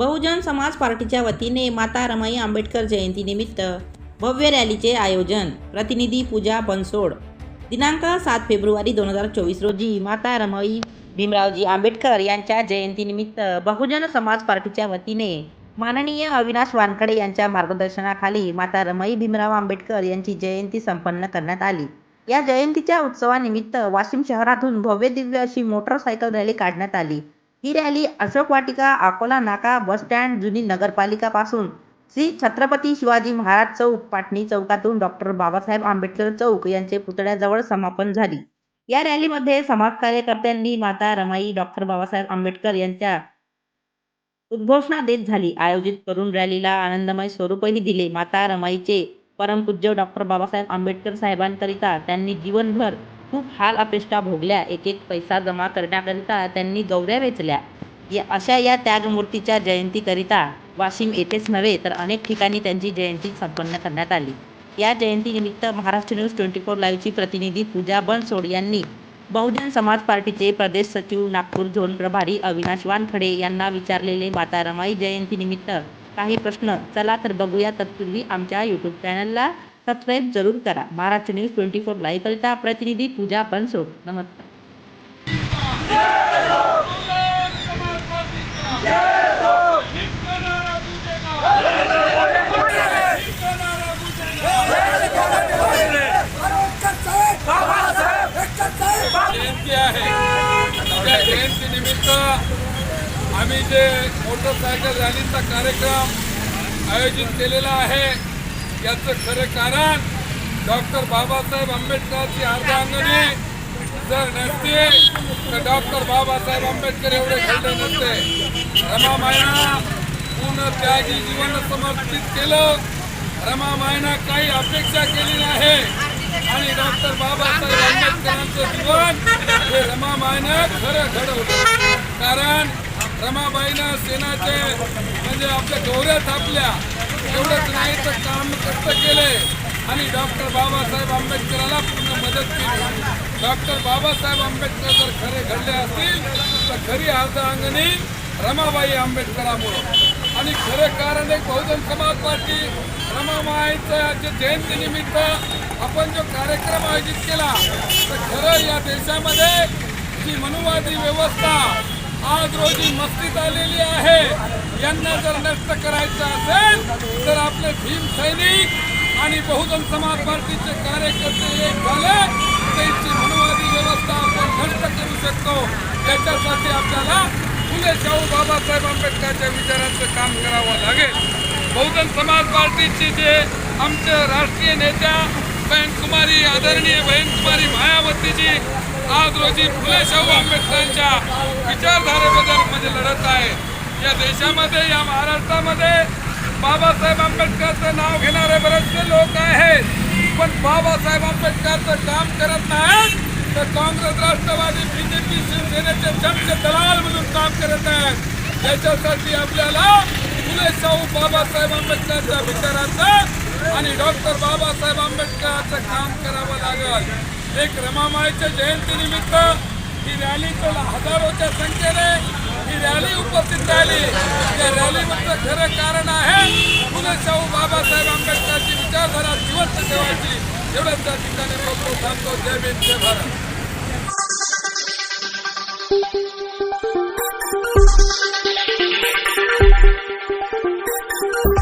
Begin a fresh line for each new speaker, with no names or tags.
बहुजन समाज पार्टीच्या वतीने माता रमाई आंबेडकर जयंतीनिमित्त भव्य रॅलीचे आयोजन. प्रतिनिधी पूजा बनसोड. दिनांक सात फेब्रुवारी दोन हजार चोवीस रोजी माता रमाई भीमरावजी आंबेडकर यांच्या जयंतीनिमित्त बहुजन समाज पार्टीच्या वतीने माननीय अविनाश वानखडे यांच्या मार्गदर्शनाखाली माता रमाई भीमराव आंबेडकर यांची जयंती संपन्न करण्यात आली. या जयंतीच्या उत्सवानिमित्त वाशिम शहरातून भव्य दिव्य अशी मोटरसायकल रॅली काढण्यात आली. ही रॅली अशोक वाटिका अकोला नाका बस स्टँड जुनी नगरपालिका पासून श्री छत्रपती शिवाजी महाराज चौक पाटणी चौकातून डॉक्टर बाबासाहेब आंबेडकर चौक यांचे पुतळ्याजवळ समापन झाली. या रॅलीमध्ये समाज कार्यकर्त्यांनी माता रमाई डॉक्टर बाबासाहेब आंबेडकर यांच्या उद्घोषणा देत झाली. आयोजित करून रॅलीला आनंदमय स्वरूपही दिले. माता रमाईचे परमपूज्य डॉक्टर बाबासाहेब आंबेडकर साहेबांकरिता त्यांनी जीवनभर खूप हाल अपेष्टा भोगल्या. एक एक पैसा जमा करण्याकरिता त्यांनी गौऱ्या वेचल्या. या अशा या त्यागमूर्तीच्या जयंतीकरिता वाशिम येथेच नव्हे तर अनेक ठिकाणी त्यांची जयंती संपन्न करण्यात आली. या जयंतीनिमित्त महाराष्ट्र न्यूज ट्वेंटी फोर लाईव्हची प्रतिनिधी पूजा बनसोड यांनी बहुजन समाज पार्टीचे प्रदेश सचिव नागपूर झोन प्रभारी अविनाश वानखडे यांना विचारलेले माता रमाई जयंतीनिमित्त काही प्रश्न चला तर बघूया तत्पूर्वी आमच्या यूट्यूब चॅनलला सबस्क्राईब जरूर करा. महाराष्ट्र न्यूज ट्वेंटी फोर लाईव्हकरिता प्रतिनिधी पूजा बनसोड. नमस्कार.
निमित्त आम्ही जे मोटरसायकल रॅलीचा कार्यक्रम आयोजित केलेला आहे याचं खरं कारण डॉक्टर बाबासाहेब आंबेडकरांची अर्धांगणी जर नसते तर डॉक्टर बाबासाहेब आंबेडकर एवढे घडले नसते. रमामाया पूर्ण त्यागी जीवन समर्पित केलं. रमामायनं काही अपेक्षा केली नाही. आणि डॉक्टर बाबासाहेब आंबेडकरांचं जीवन हे रमाबाईनं खरं घडवलं. कारण रमाबाईनं सेनाचे म्हणजे आपल्या गौऱ्या थापल्या. एवढंच नाही तर काम कष्ट केले. आणि डॉक्टर बाबासाहेब आंबेडकराला पूर्ण मदत केली. डॉक्टर बाबासाहेब आंबेडकर जर खरे घडले असतील तर खरी अर्धांगणी रमाबाई आंबेडकरामुळं. आणि खरं कारण एक बहुजन समाज पार्टी रमाबाईचं जे जयंतीनिमित्त आपण जो कार्यक्रम आयोजित केला तर खरं या देशामध्ये जी मनुवादी व्यवस्था आज रोजी मस्तीत आलेली आहे यांना जर नष्ट करायचं असेल तर आपले भीम सैनिक आणि बहुजन समाज पार्टीचे कार्यकर्ते एक झाले त्यांची मनवादी व्यवस्था आपण नष्ट करू शकतो. त्याच्यासाठी आपल्याला फुले शाहू बाबासाहेब आंबेडकरच्या विचारांचं काम करावं लागेल. बहुजन समाज पार्टीचे जे आमचे राष्ट्रीय नेत्या बहनकुमारी आदरणीय बहनकुमारी मायावतीजी आज रोजी फुले शाहू आंबेडकरांच्या विचारधारेबद्दल म्हणजे लढत आहे. या देशामध्ये या महाराष्ट्रामध्ये बाबासाहेब आंबेडकरचं नाव घेणारे बरेचसे लोक आहेत. पण बाबासाहेब आंबेडकरचं काम करत नाहीत तर काँग्रेस राष्ट्रवादी बीजेपी शिवसेनेचे चमचे दलाल म्हणून काम करत आहेत. याच्यासाठी आपल्याला फुले शाहू बाबासाहेब आंबेडकरच्या विचारांचं आणि डॉक्टर बाबासाहेब आंबेडकरांचं काम करावं लागल. एक रमामाईच्या जयंतीनिमित्त ही रॅली चला हजारोच्या संख्येने ही रॅली उपस्थित झाली या रॅलीमधलं खरं कारण आहे फुले शाहू बाबासाहेब आंबेडकरांची विचारधारा जिवंत ठेवायची. एवढंच त्या ठिकाणी थांबतो जय भीम जय भारत.